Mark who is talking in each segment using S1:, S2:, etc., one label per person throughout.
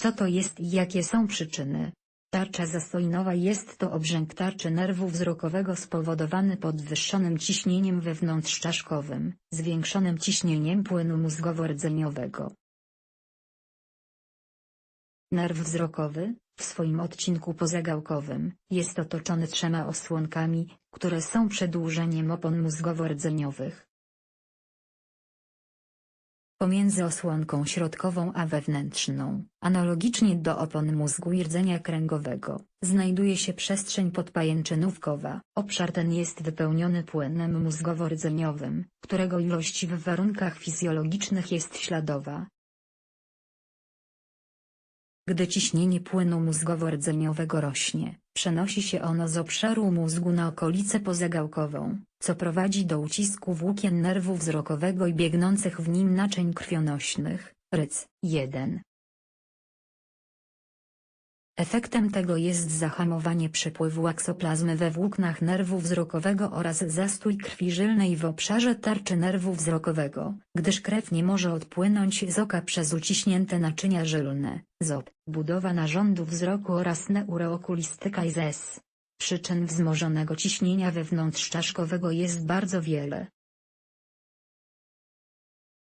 S1: Co to jest i jakie są przyczyny? Tarcza zastoinowa jest to obrzęk tarczy nerwu wzrokowego spowodowany podwyższonym ciśnieniem wewnątrzczaszkowym, zwiększonym ciśnieniem płynu mózgowo-rdzeniowego. Nerw wzrokowy, w swoim odcinku pozagałkowym, jest otoczony trzema osłonkami, które są przedłużeniem opon mózgowo-rdzeniowych. Pomiędzy osłonką środkową a wewnętrzną, analogicznie do opon mózgu i rdzenia kręgowego, znajduje się przestrzeń podpajęczynówkowa. Obszar ten jest wypełniony płynem mózgowo-rdzeniowym, którego ilość w warunkach fizjologicznych jest śladowa, gdy ciśnienie płynu mózgowo-rdzeniowego rośnie, przenosi się ono z obszaru mózgu na okolicę pozagałkową, co prowadzi do ucisku włókien nerwu wzrokowego i biegnących w nim naczyń krwionośnych, rydz. 1. Efektem tego jest zahamowanie przepływu aksoplazmy we włóknach nerwu wzrokowego oraz zastój krwi żylnej w obszarze tarczy nerwu wzrokowego, gdyż krew nie może odpłynąć z oka przez uciśnięte naczynia żylne, ZOP, budowa narządu wzroku oraz neurookulistyka i ZES. Przyczyn wzmożonego ciśnienia wewnątrzczaszkowego jest bardzo wiele.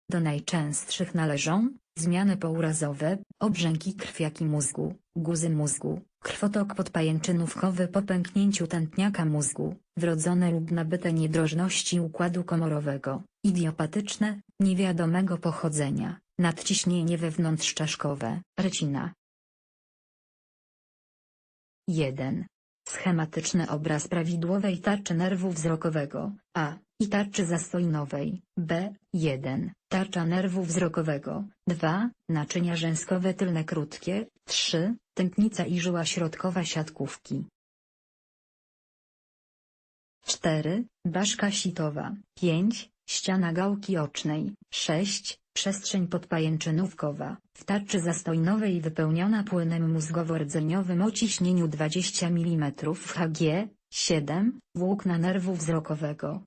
S1: Do najczęstszych należą zmiany pourazowe, obrzęki krwiaki mózgu, guzy mózgu, krwotok podpajęczynówkowy po pęknięciu tętniaka mózgu, wrodzone lub nabyte niedrożności układu komorowego, idiopatyczne, niewiadomego pochodzenia, nadciśnienie wewnątrzczaszkowe, recina. 1. Schematyczny obraz prawidłowej tarczy nerwu wzrokowego, A, i tarczy zastoinowej, B, 1, tarcza nerwu wzrokowego, 2, naczynia rzęskowe tylne krótkie, 3, tętnica i żyła środkowa siatkówki. 4, baszka sitowa, 5, ściana gałki ocznej, 6, przestrzeń podpajęczynówkowa, w tarczy zastojnowej wypełniona płynem mózgowo-rdzeniowym o ciśnieniu 20 mm Hg, 7, włókna nerwu wzrokowego,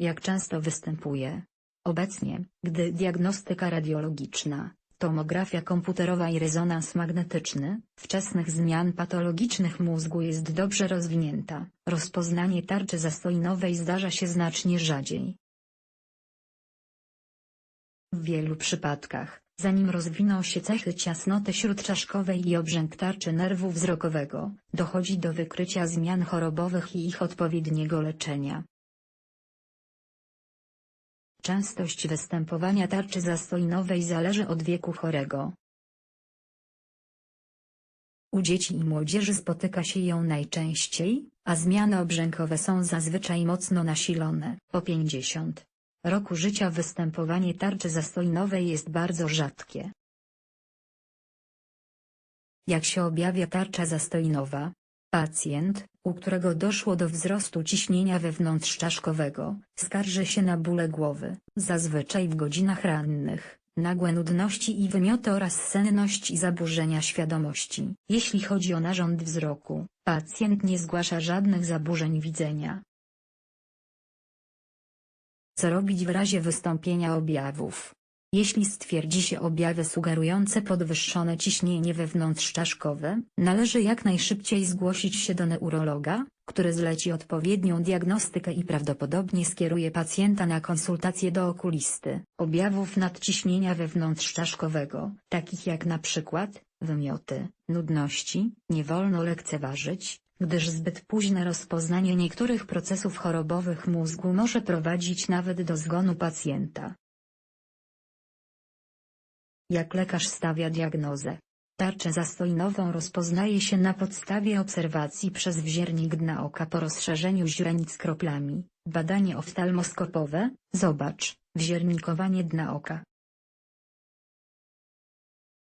S1: jak często występuje? Obecnie, gdy diagnostyka radiologiczna, tomografia komputerowa i rezonans magnetyczny, wczesnych zmian patologicznych mózgu jest dobrze rozwinięta, rozpoznanie tarczy zastoinowej zdarza się znacznie rzadziej. W wielu przypadkach, zanim rozwiną się cechy ciasnoty śródczaszkowej i obrzęk tarczy nerwu wzrokowego, dochodzi do wykrycia zmian chorobowych i ich odpowiedniego leczenia. Częstość występowania tarczy zastoinowej zależy od wieku chorego. U dzieci i młodzieży spotyka się ją najczęściej, a zmiany obrzękowe są zazwyczaj mocno nasilone. Po 50 roku życia występowanie tarczy zastoinowej jest bardzo rzadkie. Jak się objawia tarcza zastoinowa? Pacjent, u którego doszło do wzrostu ciśnienia wewnątrzczaszkowego, skarży się na bóle głowy, zazwyczaj w godzinach rannych, nagłe nudności i wymioty oraz senność i zaburzenia świadomości. Jeśli chodzi o narząd wzroku, pacjent nie zgłasza żadnych zaburzeń widzenia. Co robić w razie wystąpienia objawów? Jeśli stwierdzi się objawy sugerujące podwyższone ciśnienie wewnątrzczaszkowe, należy jak najszybciej zgłosić się do neurologa, który zleci odpowiednią diagnostykę i prawdopodobnie skieruje pacjenta na konsultację do okulisty. Objawów nadciśnienia wewnątrzczaszkowego, takich jak przykład, wymioty, nudności, nie wolno lekceważyć, gdyż zbyt późne rozpoznanie niektórych procesów chorobowych mózgu może prowadzić nawet do zgonu pacjenta. Jak lekarz stawia diagnozę? Tarczę zastojnową rozpoznaje się na podstawie obserwacji przez wziernik dna oka po rozszerzeniu źrenic kroplami, badanie oftalmoskopowe, zobacz, wziernikowanie dna oka.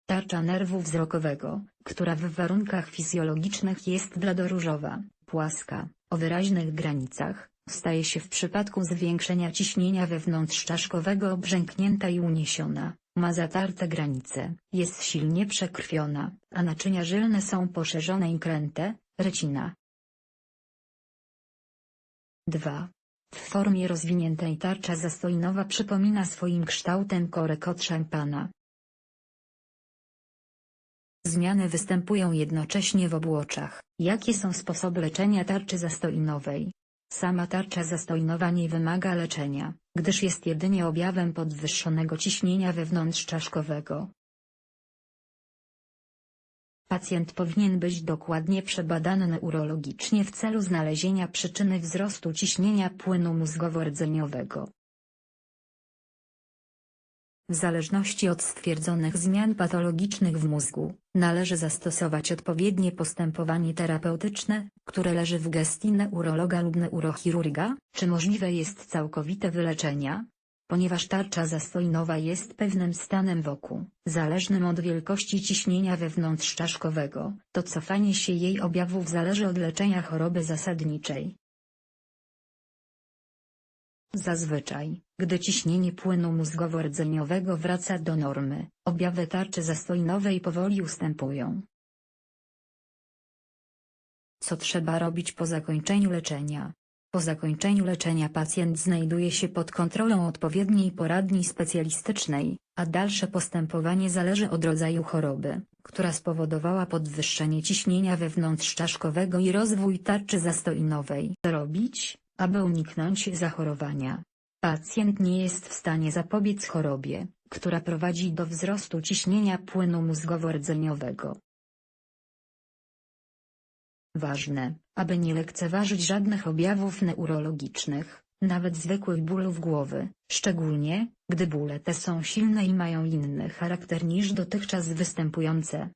S1: Tarcza nerwu wzrokowego, która w warunkach fizjologicznych jest bladoróżowa, płaska, o wyraźnych granicach, staje się w przypadku zwiększenia ciśnienia wewnątrzczaszkowego obrzęknięta i uniesiona. Ma zatarte granice, jest silnie przekrwiona, a naczynia żylne są poszerzone i kręte, recina. 2. W formie rozwiniętej tarcza zastojnowa przypomina swoim kształtem korek od szampana. Zmiany występują jednocześnie w obu oczach. Jakie są sposoby leczenia tarczy zastoinowej? Sama tarcza zastoinowa nie wymaga leczenia, gdyż jest jedynie objawem podwyższonego ciśnienia wewnątrzczaszkowego. Pacjent powinien być dokładnie przebadany neurologicznie w celu znalezienia przyczyny wzrostu ciśnienia płynu mózgowo-rdzeniowego. W zależności od stwierdzonych zmian patologicznych w mózgu, należy zastosować odpowiednie postępowanie terapeutyczne, które leży w gestii neurologa lub neurochirurga, czy możliwe jest całkowite wyleczenie, ponieważ tarcza zastoinowa jest pewnym stanem wokół, zależnym od wielkości ciśnienia wewnątrzczaszkowego, to cofanie się jej objawów zależy od leczenia choroby zasadniczej. Zazwyczaj, gdy ciśnienie płynu mózgowo-rdzeniowego wraca do normy, objawy tarczy zastoinowej powoli ustępują. Co trzeba robić po zakończeniu leczenia? Po zakończeniu leczenia pacjent znajduje się pod kontrolą odpowiedniej poradni specjalistycznej, a dalsze postępowanie zależy od rodzaju choroby, która spowodowała podwyższenie ciśnienia wewnątrzczaszkowego i rozwój tarczy zastoinowej. Co robić, aby uniknąć zachorowania? Pacjent nie jest w stanie zapobiec chorobie, która prowadzi do wzrostu ciśnienia płynu mózgowo-rdzeniowego. Ważne, aby nie lekceważyć żadnych objawów neurologicznych, nawet zwykłych bólów głowy, szczególnie, gdy bóle te są silne i mają inny charakter niż dotychczas występujące.